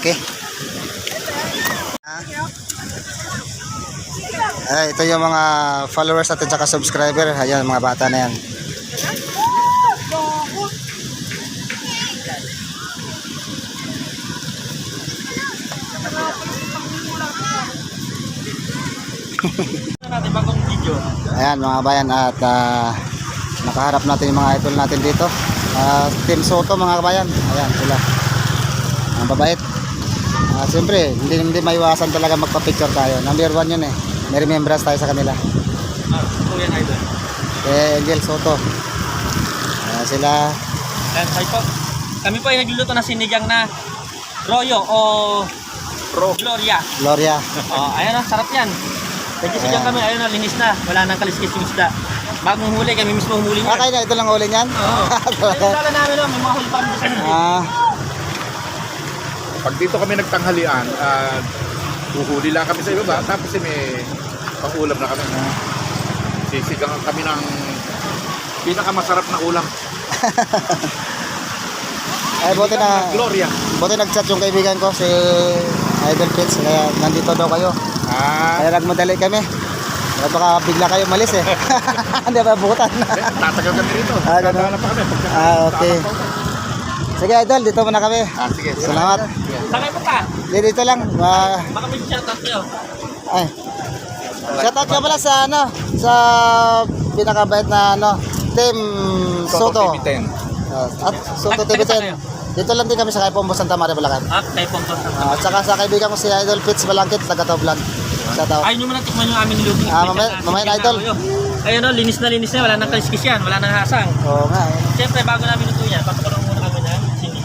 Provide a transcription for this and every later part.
Laki. Ah. Ito yung mga followers natin tsaka subscriber. Ayan, mga bata na yan. Ayan mga bayan at ah, nakaharap natin yung mga idol natin dito. Ah, Team Soto mga kabayan. Ayan sila. Ang babait. Ah, Siyempre, hindi, hindi maiwasan talaga magpa-picture tayo. Number one yun eh. May remembrance tayo sa kanila. Ah, ito yan idol. Eh, Angel Soto. Ayan sila. Ayan, hi po. Kami po ay nagluluto ng sinigang na Royo o Ro. Gloria. Gloria. Oh, ayan o, sarap yan. Nagkisigang kami, ayun o, linis na. Wala nang kaliskis yung isda. Bagong huli, kami mismo humuli Ah, niya. kayo na ito lang uli niyan? Oo. Ayun dala namin o, may mga huli pa huli. ah, Pag dito kami nagtanghalian, uh, uhuli lang kami sa ibaba, tapos eh, may pangulam na kami. Sisigang kami ng pinakamasarap na ulam. ay buti na, Gloria. buti nag-chat yung kaibigan ko si Idol Pits. Kaya nandito daw kayo. Ah, Kaya nagmadali kami. Kaya baka bigla kayo malis eh. Hindi ba bukutan? eh, tatagal kami rito. Ah. Dadala pa kami. Ah, okay. Sige idol, dito muna kami. Ah, sige. Salamat. Saan kayo punta? Di dito lang. Ah, Baka may shoutout kayo. ay. Shoutout ka pala sa ano, sa pinakabait na ano, Team Soto. TV 10. Ah, at Soto Taga- TV taga saan kayo? 10. Dito lang din kami sa Kaipombo Santa Maria Bulacan. Ah, kayo pong to. Ah, at saka sa kaibigan ko si Idol Fitz Balangkit, taga Toblan. Shoutout. Ayaw nyo muna tikman yung aming niluto. Ah, mamaya- mamaya na, idol. Ayun o, linis na linis na. Wala nang kaliskis yan. Wala nang hasang. Oo nga eh. Siyempre, bago namin luto yan, papakulong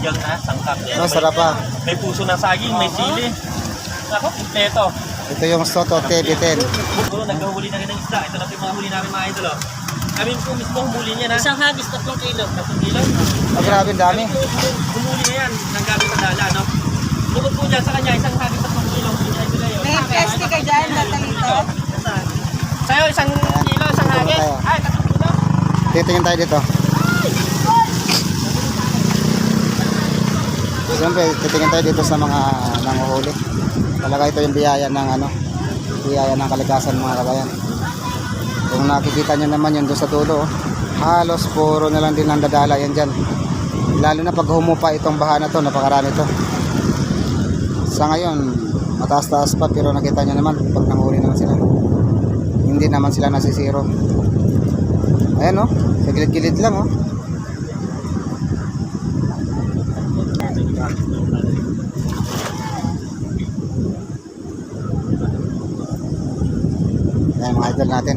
kami sinigang na sangkap. Yan, Oh, sarap pa. May puso ng saging, may sili. Ako, kompleto. Ito yung Soto TV 10. Puro nagkahuli na rin ng isda. Ito na po yung mga huli namin mga idol. Oh. Kami po mismo humuli niya na. Isang hagis, tatlong kilo. Tatlong kilo. Oh, grabe ang dami. Humuli niya yan ng gamit na dala, no? Bukod po dyan sa kanya, isang hagis, tatlong kilo. Humuli niya idol yun. May peste ka dyan, tatalito. Sa'yo, isang kilo, isang Ito hagis. tayo. Ay, tatlong kilo. Titingin tayo dito. Siyempre, titingin tayo dito sa mga nanguhuli. Talaga ito yung biyaya ng ano, biyaya ng kalikasan mga kabayan. Kung nakikita nyo naman yun doon sa dulo, oh, halos puro na lang din ang dadala yan dyan. Lalo na pag humupa itong baha na to, napakarami to. Sa ngayon, mataas-taas pa pero nakita nyo naman pag nanguhuli naman sila. Hindi naman sila nasisiro. Ayan oh, sa gilid-gilid lang oh. Ayan mga idol natin.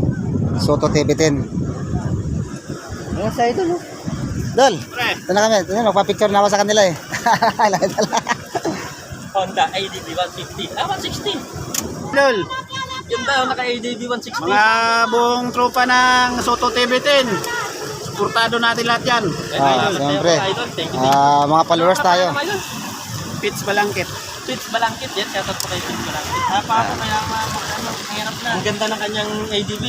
Soto TV 10. Ayan sa idol oh. Dol, ito na kami. Ito na, magpa-picture na ako sa kanila eh. Honda ADB 150. Ah, 160. Lol, Yung daw, naka ADB 160. mga buong tropa ng Soto TV10. Suportado natin lahat yan. Ah, siyempre. Ah, mga followers tayo. Pits Balangkit. Fitz Balangkit, yan. Shoutout po kay Fitz Balangkit. Napakamayaman. Mahirap na. Ang ganda ng kanyang ADB.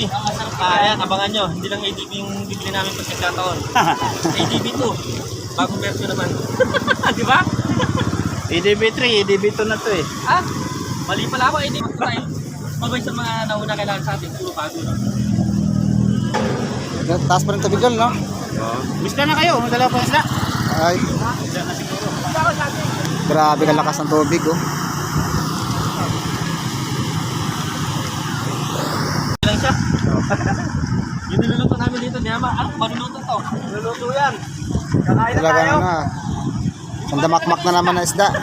Ah, ayan, abangan nyo. Hindi lang ADB yung bibili namin pag nagkataon. ADB 2. Bagong version naman. Di ba? EDB3, EDB2 na to eh. Ah, mali pala ako. ADB 2 tayo. Mabay sa mga nauna kailangan sa atin. Puro bago. No? Taas pa rin tubig dol, no? Isda na kayo, madala pa isda. Ay. Grabe ka lakas ng tubig, oh. lang siya. yung niluluto namin dito, Niyama. Ano, manuluto to? Niluluto yan. Kakain na Talaga tayo. na. Ang damakmak na naman ng isda.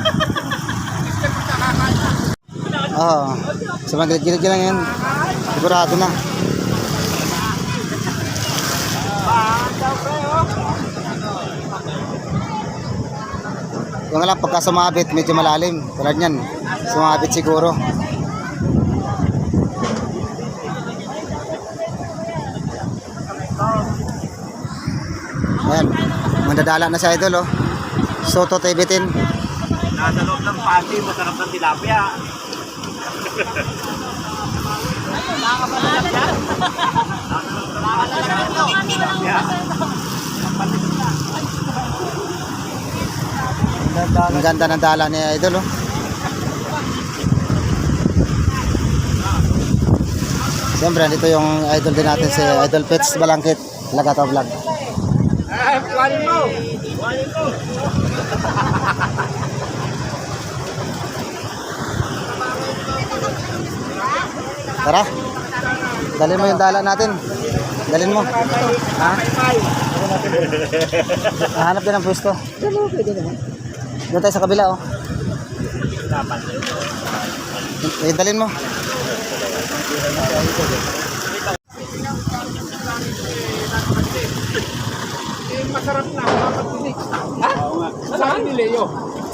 Oo. Sa mga gilid-gilid lang yan. Sigurado na. Yung lang, pagka sumabit, medyo malalim. Tulad yan. Sumabit siguro. Ayan. Mandadala na si Idol, oh. Soto TV10. Nasa loob ng pati, masarap ng tilapia. Ang ganda ng dala ni Idol oh. Siyempre, dito yung idol din natin si Idol Pets Balangkit, Lagato Vlog. Tara. Dalhin mo yung dala natin. Dalhin mo. Ha? Hanap din ang pwesto. Dalo, pwede naman. Doon tayo sa kabila, oh. Eh, dalhin mo. Eh, masarap na, makakatinig. Ha? Sabi ni Leo.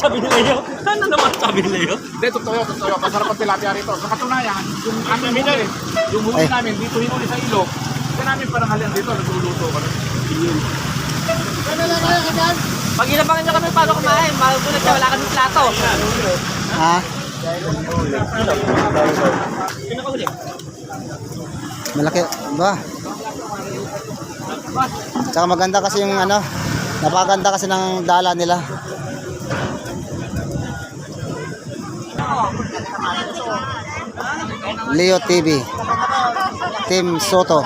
Sabi ni Leo. Ano naman sabi ni Leo? Hindi, totoo yun, totoo yun. Masarap ang tilapia rito. Sa katunayan, yung aming huli, yung huli namin, dito hinuli sa ilog, kaya namin parang halian dito, nagluluto kami. Pag inabangan niyo kami paano kumain, magugulat siya, wala kami plato. Ha? Sino ka huli? Malaki. Ba? Tsaka maganda kasi yung ano, napakaganda kasi ng dala nila. Leo TV. Team Soto.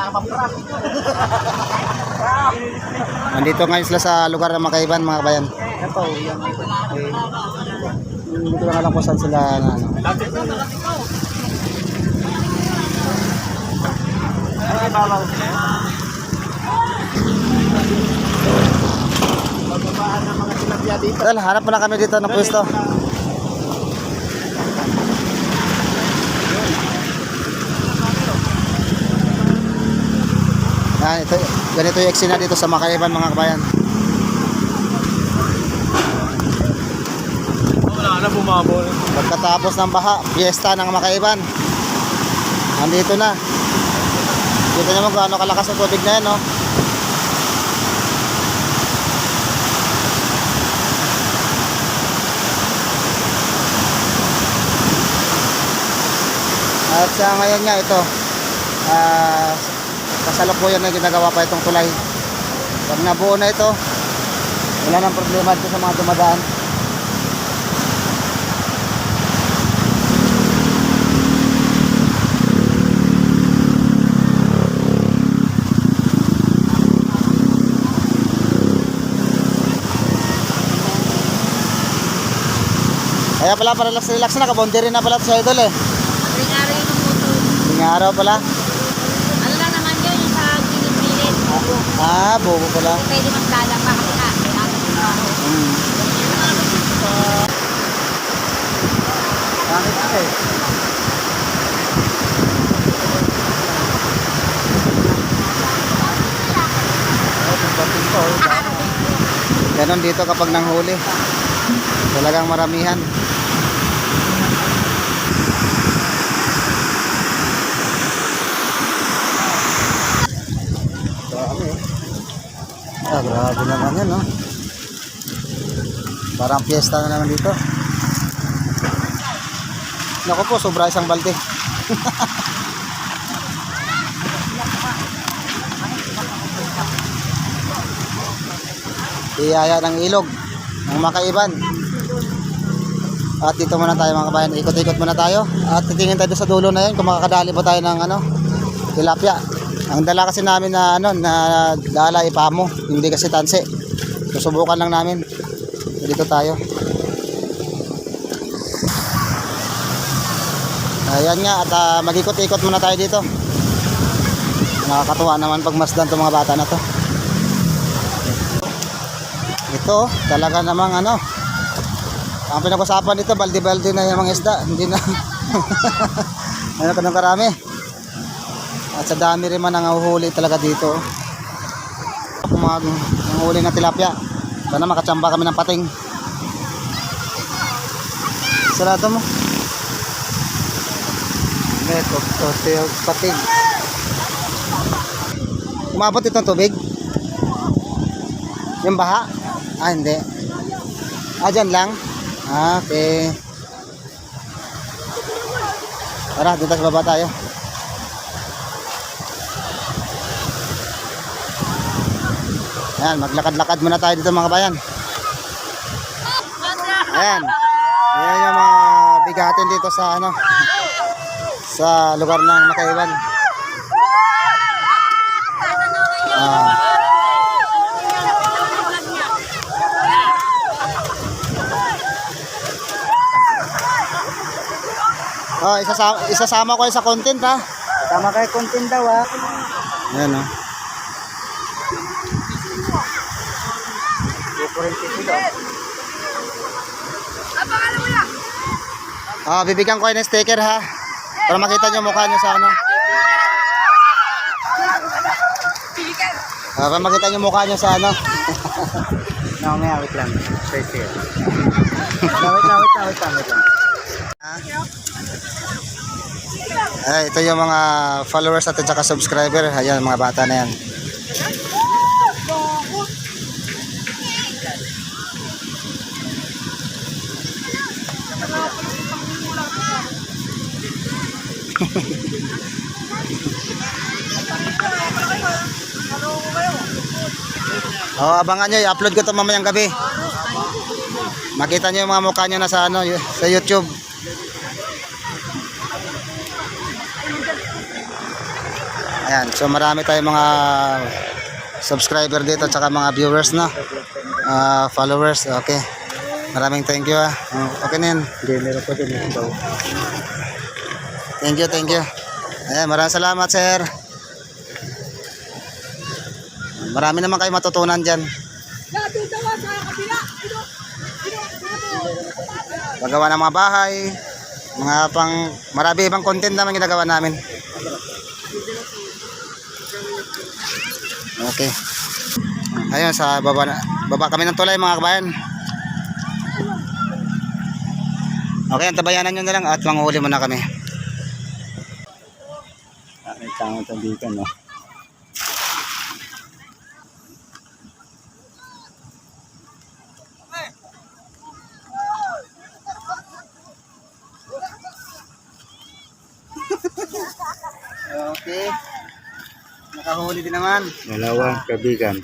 Nandito ngayon sila sa lugar ng Makaiban, mga kabayan. Ito, yan. Hindi ko lang alam kung saan sila na, ano. Well, hanap mo na kami dito ng pwesto. Yan, ito, ganito yung eksena dito sa Makaiban mga kabayan. Wala na bumabol. Pagkatapos ng baha, fiesta ng Makaiban. Andito na. Dito naman kung ano kalakas ang tubig na yan, no? At sa ngayon nga ito, ah, kasalukuyan na ginagawa pa itong tulay. Pag nabuo na ito, wala nang problema dito sa mga dumadaan. Kaya pala para relax relax na kabondi rin na pala sa idol eh. Ring-araw yung motor. Ngayong araw pala. Ano lang naman yun, yung sa gilid-gilid. Ah, buko pala. Pwede maglalaba kasi nga. Kailangan ng. Mm. Bakit kasi? Ganon dito kapag nanghuli. Talagang maramihan. Ah, grabe naman yan, no? Parang fiesta na naman dito. Naku po, sobra isang balde. Iyaya ng ilog ng makaiban. At dito muna tayo mga kabayan. Ikot-ikot muna tayo. At titingin tayo sa dulo na yun kung makakadali pa tayo ng ano, tilapia. Ang dala kasi namin na ano, na dala ipamo, hindi kasi tanse. Susubukan lang namin. Dito tayo. Ayan nga at ah, mag-ikot-ikot muna tayo dito. Nakakatuwa naman pag masdan itong mga bata na to. Ito, talaga namang ano. Ang pinag-usapan dito, baldi-baldi na yung mga isda. Hindi na. ano ka ng karami. At sa dami rin man ang uhuli talaga dito. Kung mga mga huli ng tilapia. Sana makachamba kami ng pating. Sarado mo. Ito, ito, ito pating. Umabot itong tubig? Yung baha? Ah, hindi. Ah, dyan lang? Ah, okay. Tara, dito sa baba tayo. Ayan, maglakad-lakad muna tayo dito mga bayan. Ayan. Ayan yung mga bigatin dito sa ano sa lugar ng Makaiwan. Ah. Oh, isasama, isasama ko sa content ha. Tama kay content daw ha. Ayan oh. Ah, bibigyan ko kayo ng sticker ha. Para makita nyo mukha nyo sa ano. Ah, para makita nyo mukha nyo sa ano. No, may awit lang. Stay here. Lang, awit lang, awit lang, awit lang. Ay, ito yung mga followers natin tsaka subscriber. Ayan, mga bata na yan. Oh, abangan nyo, i-upload ko ito mamayang gabi. Makita nyo yung mga mukha nyo na sa, ano, sa YouTube. Ayan, so marami tayong mga subscriber dito at saka mga viewers na. Ah, followers, okay. Maraming thank you ah. Oh, Okay na yan. Hindi, meron pa din. Thank you, thank you. Ayan, maraming salamat sir. Marami naman kayo matutunan dyan. Paggawa ng mga bahay, mga pang, marami ibang content naman ginagawa namin. Okay. Ayun, sa baba, na, baba kami ng tulay mga kabayan. Okay, antabayanan nyo na lang at manguhuli muna kami. May tamang tabikan, no? Okay. Nakahuli din naman. Dalawang kabigan.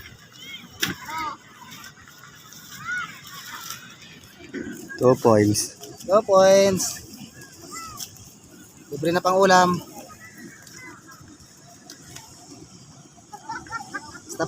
Two points. Go points. Libre na pang ulam.